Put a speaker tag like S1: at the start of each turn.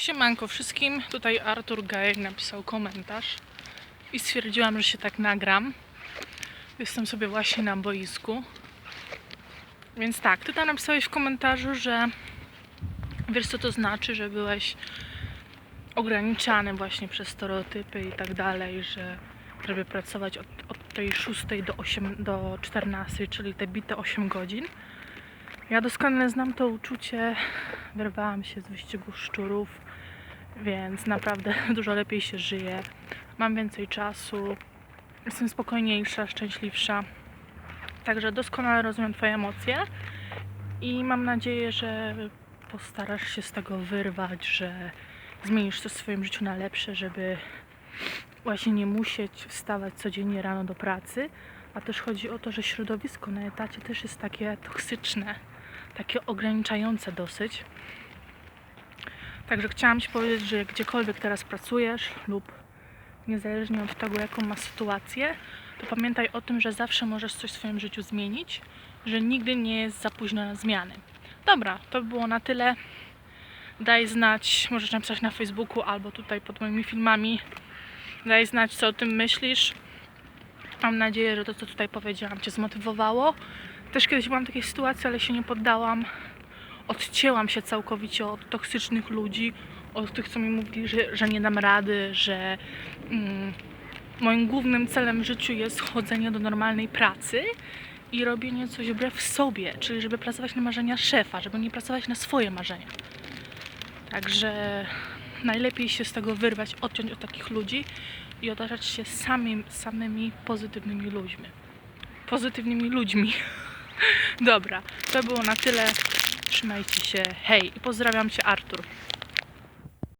S1: Siemanko wszystkim, tutaj Artur Gajek napisał komentarz i stwierdziłam, że się tak nagram. Jestem sobie właśnie na boisku. Więc tak, ty tam napisałeś w komentarzu, że wiesz co to znaczy, że byłeś ograniczany właśnie przez stereotypy i tak dalej, że żeby pracować od, od tej 6 do, 8, do 14, czyli te bite 8 godzin. Ja doskonale znam to uczucie. Wyrwałam się z wyścigu szczurów, więc naprawdę dużo lepiej się żyje. Mam więcej czasu, jestem spokojniejsza, szczęśliwsza. Także doskonale rozumiem Twoje emocje i mam nadzieję, że postarasz się z tego wyrwać, że zmienisz coś w swoim życiu na lepsze, żeby właśnie nie musieć wstawać codziennie rano do pracy. A też chodzi o to, że środowisko na etacie też jest takie toksyczne, takie ograniczające dosyć. Także chciałam Ci powiedzieć, że gdziekolwiek teraz pracujesz lub niezależnie od tego, jaką masz sytuację, to pamiętaj o tym, że zawsze możesz coś w swoim życiu zmienić, że nigdy nie jest za późno na zmiany. Dobra, to by było na tyle. Daj znać, możesz napisać na Facebooku albo tutaj pod moimi filmami. Daj znać, co o tym myślisz. Mam nadzieję, że to, co tutaj powiedziałam, Cię zmotywowało. Też kiedyś byłam w takiej sytuacji, ale się nie poddałam. Odcięłam się całkowicie od toksycznych ludzi, od tych, co mi mówili, że, że nie dam rady, że mm, moim głównym celem w życiu jest chodzenie do normalnej pracy i robienie coś wbrew sobie, czyli żeby pracować na marzenia szefa, żeby nie pracować na swoje marzenia. Także najlepiej się z tego wyrwać, odciąć od takich ludzi i otaczać się samym, samymi pozytywnymi ludźmi. Pozytywnymi ludźmi. Dobra, to było na tyle. Trzymajcie się. Hej i pozdrawiam Cię Artur.